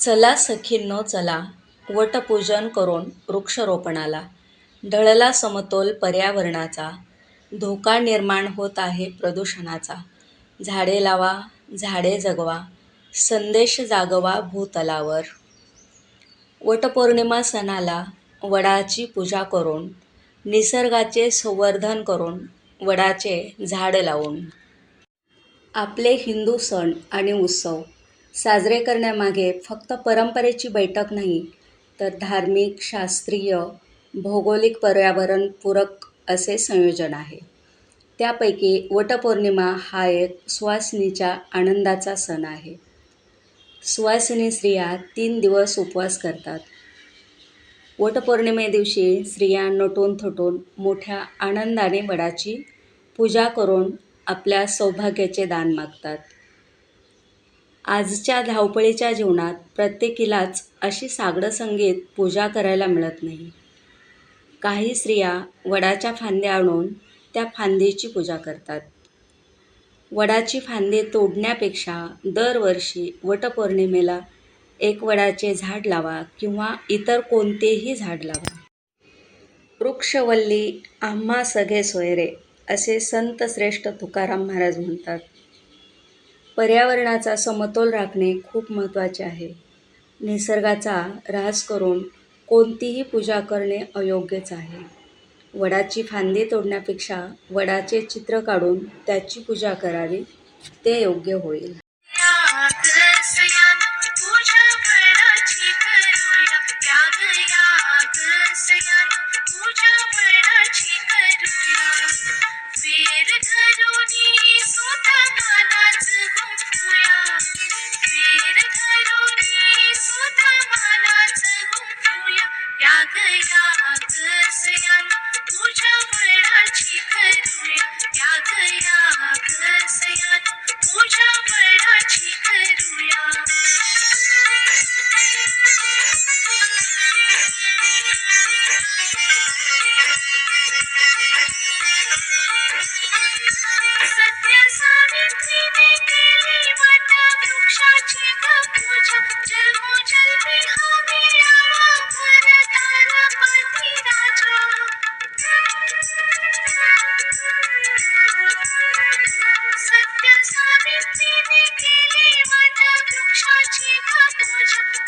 चला सखींनो चला. वटपूजन करून वृक्षरोपणाला. ढळला समतोल पर्यावरणाचा. धोका निर्माण होत आहे प्रदूषणाचा. झाडे लावा झाडे जगवा. संदेश जागवा भूतलावर. वटपौर्णिमा सणाला वडाची पूजा करून निसर्गाचे संवर्धन करून वडाचे झाड लावून. आपले हिंदू सण आणि उत्सव साजरे करण्यामागे फक्त परंपरेची बैठक नाही तर धार्मिक शास्त्रीय भौगोलिक पर्यावरणपूरक असे संयोजन आहे. त्यापैकी वटपौर्णिमा हा एक सुवासिनीच्या आनंदाचा सण आहे. सुवासिनी स्त्रिया तीन दिवस उपवास करतात. वटपौर्णिमे दिवशी स्त्रिया नटून थटून मोठ्या आनंदाने वडाची पूजा करून आपल्या सौभाग्याचे दान मागतात. आजच्या धावपळीच्या जीवनात प्रत्येकीलाच अशी सागडं संगीत पूजा करायला मिळत नाही. काही स्त्रिया वडाच्या फांद्या आणून त्या फांदीची पूजा करतात. वडाची फांदी तोडण्यापेक्षा दरवर्षी वटपौर्णिमेला एक वडाचे झाड लावा किंवा इतर कोणतेही झाड लावा. वृक्षवल्ली आम्हा सगळे सोयरे असे संत श्रेष्ठ तुकाराम महाराज म्हणतात. पर्यावरणाचा समतोल राखणे खूप महत्त्वाचे आहे. निसर्गाचा ऱ्हास करून कोणतीही पूजा करणे अयोग्यच आहे. वडाची फांदी तोडण्यापेक्षा वडाचे चित्र काढून त्याची पूजा करावी ते योग्य होईल. पूजा सत्य सावित्रीने केली वट वृक्षाची Thank you.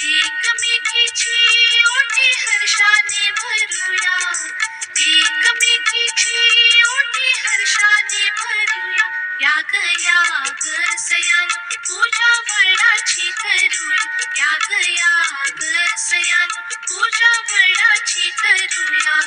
एक मेी चि ओटी हर्षा भेी ीटी हर्षानि भगया द पूजा वर्णा यागया द पूजा वर्णाया